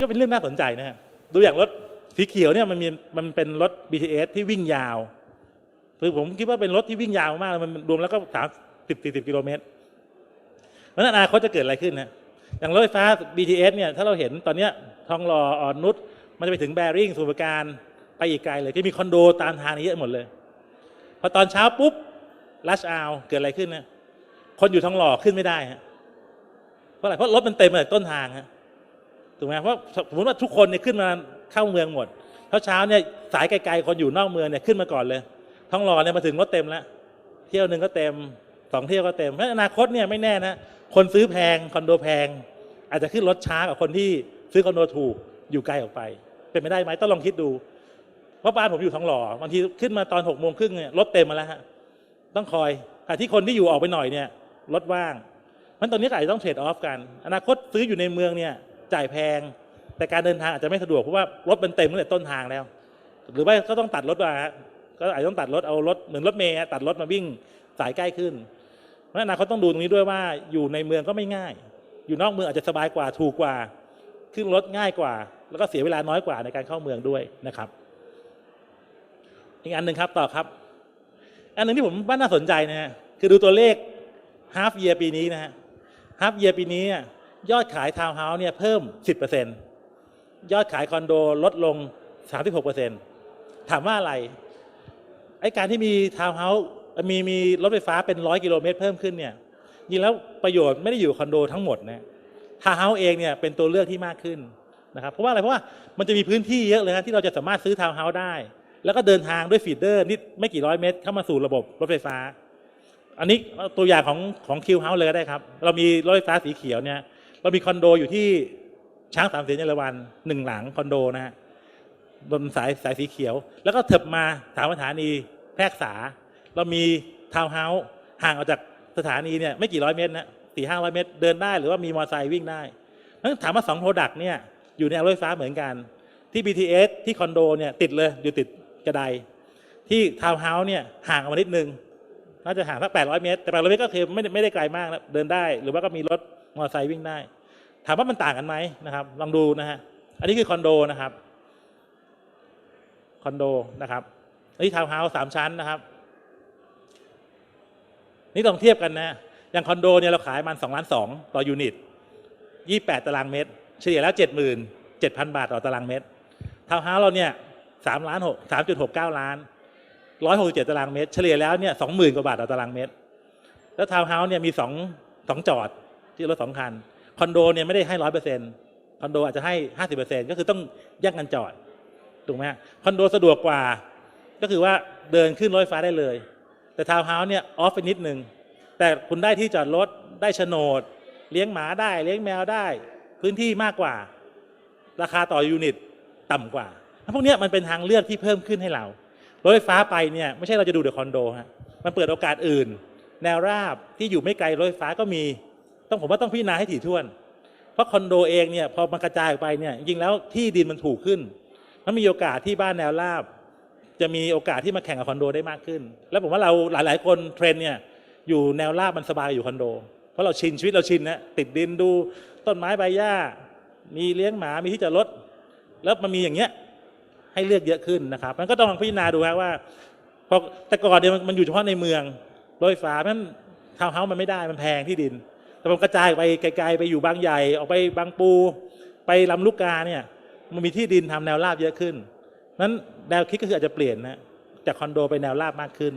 ก็เป็นเรื่องน่าสนใจนะฮะดูอย่างรถสีเขียวเนี่ยมันมีมันเป็นรถ BTS ที่วิ่งยาวคือผมคิดว่าเป็นรถที่วิ่งยาวมากมันรวมแล้วก็สามสิบสี่สิบกิโลเมตรเพราะฉะนั้นอนาคตจะเกิดอะไรขึ้นนะอย่างรถไฟฟ้า BTS เนี่ยถ้าเราเห็นตอนเนี้ยทองหล่ออ่อนนุชมันจะไปถึงแบริ่งสมุทรราการไปอีกไกลเลยที่มีคอนโดตามทางนี้เยอะหมดเลย พอตอนเช้าปุ๊บลัชอาวเกิดอะไรขึ้นนะคนอยู่ทองหล่อขึ้นไม่ได้ฮะเพราะอะไรเพราะรถมันเต็มมาจากต้นทางฮะ ถูกไหมเพราะสมมติว่าทุกคนเนี่ยขึ้นมาเข้าเมืองหมดเช้าเช้าเนี่ยสายไกลๆคนอยู่นอกเมืองเนี่ยขึ้นมาก่อนเลย ท้องหล่อเนี่ยมาถึงรถเต็มแล้วเที่ยวหนึ่งก็เต็มสองเที่ยวก็เต็มเพราะอนาคตเนี่ยไม่แน่นะคนซื้อแพงคอนโดแพง อาจจะขึ้นรถช้ากว่าคนที่ซื้อคอนโดถูกอยู่ไกลออกไป เป็นไปได้ไหมต้องลองคิดดูเพราะบ้านผมอยู่ท้องหล่อบางทีขึ้นมาตอนหกโมงครึ่งเนี่ยรถเต็มมาแล้วฮะต้องคอยขณะที่คนที่อยู่ออกไปหน่อยเนี่ยรถว่างมันตอนนี้ก็อาจจะต้องเทรดออฟกัน อนาคตซื้ออยู่ในเมืองเนี่ย จ่ายแพง แต่การเดินทางอาจจะไม่สะดวกเพราะว่ารถมันเต็มตั้งแต่ต้นทางแล้ว หรือว่าก็ต้องตัดรถมาฮะก็อาจจะต้องตัดรถเอารถเหมือนรถเมย์ตัดรถมาวิ่งสายใกล้ขึ้นเพราะนั้นอนาคตต้องดูตรงนี้ด้วยว่าอยู่ในเมืองก็ไม่ง่าย อยู่นอกเมืองอาจจะสบายกว่าถูกกว่า ขึ้นรถง่ายกว่า แล้วก็เสียเวลาน้อยกว่าในการเข้าเมืองด้วยนะครับ อีกอันหนึ่งครับต่อครับ อันหนึ่งที่ผมว่าน่าสนใจนะฮะคือดูตัวเลข half year ปีนี้นะฮะ half year ปีนี้ ยอดขายทาวน์เฮาส์เนี่ยเพิ่ม 10%ยอดขายคอนโดลดลง 36%ถามว่าอะไร ไอ้การที่มีทาวน์เฮาส์มีมีรถไฟฟ้าเป็นร้อยกิโลเมตรเพิ่มขึ้นเนี่ยจริงแล้วประโยชน์ไม่ได้อยู่คอนโดทั้งหมดนะทาวน์เฮาส์เองเนี่ยเป็นตัวเลือกที่มากขึ้นนะครับเพราะว่าอะไรเพราะว่ามันจะมีพื้นที่เยอะเลยนะที่เราจะสามารถซื้อทาวน์เฮาส์ได้ แล้วก็เดินทางด้วยฟีดเดอร์นิดไม่กี่ร้อยเมตรเข้ามาสู่ระบบรถไฟฟ้า อันนี้ตัวอย่างของของคิวเฮาส์เลยก็ได้ครับ เรามีรถไฟฟ้าสีเขียวเนี่ย เรามีคอนโดอยู่ที่ช้างสามเสียนเยอรวันหนึ่งหลังคอนโดนะฮะบนสายสายสีเขียว แล้วก็เถิบมาถามสถานีแพรกษา เรามีทาวน์เฮาส์ห่างออกจากสถานีเนี่ยไม่กี่ร้อยเมตรนะสี่ห้าร้อยเมตรเดินได้หรือว่ามีมอเตอร์ไซค์วิ่งได้นั้นถามว่าสองโปรดักต์เนี่ยอยู่ในรถไฟฟ้าเหมือนกัน ที่ BTS ที่คอนโดเนี่ยติดเลยอยู่ติดกระไดที่ทาวน์เฮาส์เนี่ยห่างออกมานิดนึง น่าจะห่างสัก800เมตร แต่800เมตรก็คือไม่ไม่ได้ไกลมากนะเดินได้ หรือว่าก็มีรถมอเตอร์ไซค์วิ่งได้ ถามว่ามันต่างกันไหมนะครับ ลองดูนะฮะ อันนี้คือคอนโดนะครับ คอนโดนะครับ อันนี้ทาวน์เฮาส์สามชั้นนะครับ นี่ต้องเทียบกันนะ อย่างคอนโดเนี่ยเราขายมัน2ล้าน2ต่อยูนิต28ตารางเมตร เฉลี่ยแล้ว77,000บาทต่อตารางเมตร ทาวน์เฮาส์เราเนี่ย3ล้าน6 3.69ล้าน 167ตารางเมตร เฉลี่ยแล้วเนี่ย20,000กว่าบาทต่อตารางเมตร แล้วทาวน์เฮาส์เนี่ยมีสองสองจอดที่รถสองคัน คอนโดเนี่ยไม่ได้ให้ร้อยเปอร์เซ็นต์คอนโดอาจจะให้ห้าสิบเปอร์เซ็นต์ก็คือต้องแยกกันจอด ถูกไหมคอนโดสะดวกกว่า ก็คือว่าเดินขึ้นรถไฟฟ้าได้เลย แต่ทาวน์เฮาส์เนี่ยออฟไปนิดนึง แต่คุณได้ที่จอดรถ ได้โฉนด เลี้ยงหมาได้ เลี้ยงแมวได้ พื้นที่มากกว่า ราคาต่อยูนิต ต่ำกว่าพวกนี้มันเป็นทางเลือกที่เพิ่มขึ้นให้เรา รถไฟฟ้าไปเนี่ยไม่ใช่เราจะดูแต่คอนโดฮะมันเปิดโอกาสอื่น แนวราบที่อยู่ไม่ไกลรถไฟฟ้าก็มี ต้องผมว่าต้องพิจารณาให้ถี่ถ้วน เพราะคอนโดเองเนี่ยพอมันกระจายออกไปเนี่ยจริงแล้วที่ดินมันถูกขึ้น มันมีโอกาสที่บ้านแนวราบ จะมีโอกาสที่มาแข่งกับคอนโดได้มากขึ้น แล้วผมว่าเราหลาย ๆ คนเทรนเนี่ยอยู่แนวราบมันสบายอยู่คอนโด เพราะเราชินชีวิตเราชินนะติดดินดูต้นไม้ใบหญ้า มีเลี้ยงหมามีที่จอดรถแล้วมันมีอย่างเงี้ย ให้เลือกเยอะขึ้นนะครับมันก็ต้องลองพิจารณาดูครับว่าพอแต่ก่อนเนี่ยมันอยู่เฉพาะในเมืองรถไฟฟ้ารนั้นทาวน์เฮาส์มันไม่ได้มันแพงที่ดิน แต่ผมกระจายไปไกลๆไปอยู่บางใหญ่ออกไปบางปู ไปลำลูกกาเนี่ยมันมีที่ดินทำแนวราบเยอะขึ้นนั้นแนวคิดก็คืออาจจะเปลี่ยนนะจากคอนโดไปแนวราบมากขึ้น